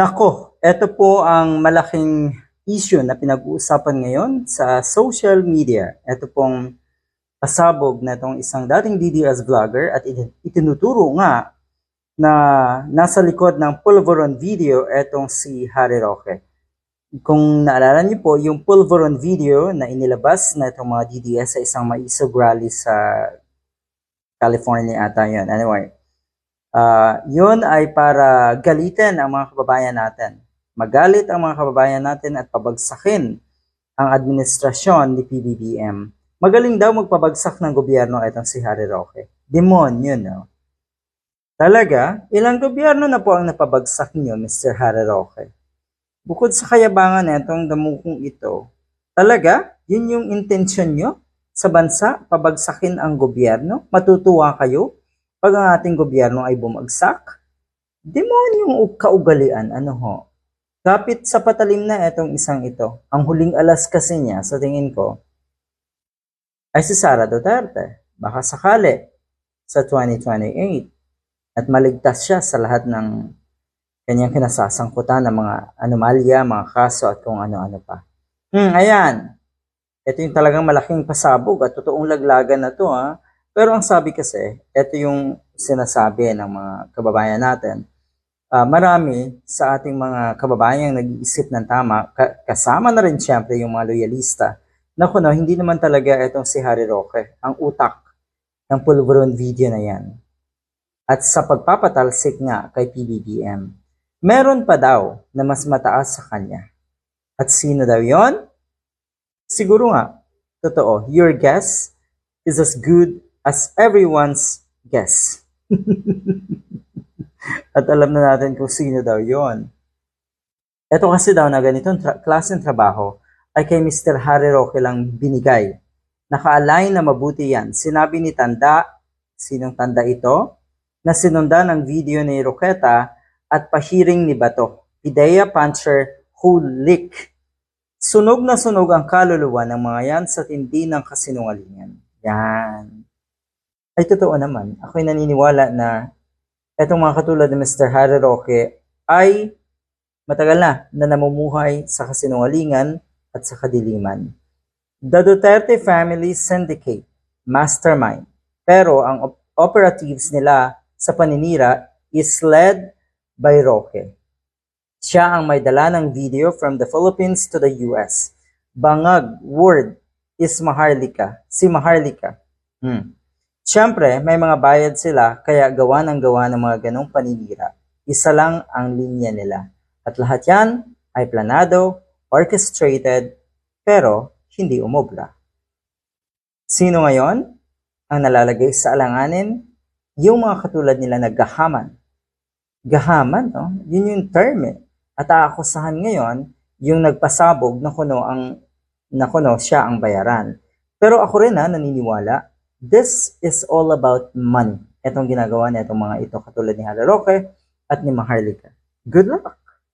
Nako, ito po ang malaking issue na pinag-uusapan ngayon sa social media. Ito pong pasabog na itong isang dating DDS vlogger at itin- itinuturo nga na nasa likod ng Pulveron video itong si Harry Roque. Kung naalala niyo po, yung Pulveron video na inilabas na itong mga DDS sa isang maisog rally sa California ata yun. Anyway, Ah, yun ay para galitin ang mga kababayan natin. Magalit ang mga kababayan natin at pabagsakin ang administrasyon ni PBBM. Magaling daw magpabagsak ng gobyerno itong si Harry Roque. Demonyo, no? Talaga, ilang gobyerno na po ang napabagsak niyo, Mr. Harry Roque? Bukod sa kayabangan nitong damukong ito, talaga, yun yung intensyon nyo sa bansa, pabagsakin ang gobyerno? Matutuwa kayo pag ang ating gobyerno ay bumagsak, demonyong kaugalian, ano ho? Kapit sa patalim na itong isang ito. Ang huling alas kasi niya, sa tingin ko, ay si Sara Duterte. Baka sakali sa 2028 at maligtas siya sa lahat ng kanyang kinasasangkutan ng mga anomalya, mga kaso at kung ano-ano pa. Hmm, ayan. Ito yung talagang malaking pasabog at totoong laglagan na to ha. Pero ang sabi kasi, ito yung sinasabi ng mga kababayan natin. Ah, marami sa ating mga kababayan nag-iisip ng tama, ka- kasama na rin siyempre yung mga loyalista, na kuno, hindi naman talaga itong si Harry Roque, ang utak ng pulveron video na yan. At sa pagpapatalsik nga kay PBBM, meron pa daw na mas mataas sa kanya. At sino daw yon? Siguro nga, totoo, your guess is as good as everyone's guess. At alam na natin kung sino daw yon. Ito kasi daw na ganitong tra- klaseng trabaho ay kay Mr. Harry Roque lang binigay. Naka-align na mabuti yan. Sinabi ni Tanda, sinong Tanda ito? Na sinundan ang video ni Roqueta at pahiring ni Bato. Ideya Puncher Hulik. Sunog na sunog ang kaluluwa ng mga yan sa tindi ng kasinungalingan. Yan. Ay totoo naman. Ako'y naniniwala na etong mga katulad ni Mr. Harry Roque ay matagal na na namumuhay sa kasinungalingan at sa kadiliman. The Duterte Family Syndicate, mastermind. Pero ang op- operatives nila sa paninira is led by Roque. Siya ang may dala ng video from the Philippines to the US. Bangag word is Maharlika. Si Maharlika. Hmm. Siyempre, may mga bayad sila kaya gawa ng gawa ng mga ganong paninira. Isa lang ang linya nila. At lahat yan ay planado, orchestrated, pero hindi umobra. Sino ngayon ang nalalagay sa alanganin? Yung mga katulad nila na gahaman. Gahaman, no? Yun yung term eh. At aakusahan ngayon yung nagpasabog na kuno ang na kuno siya ang bayaran. Pero ako rin na naniniwala, this is all about money. Itong ginagawa na itong mga ito katulad ni Harry Roque at ni Maharlika. Good luck!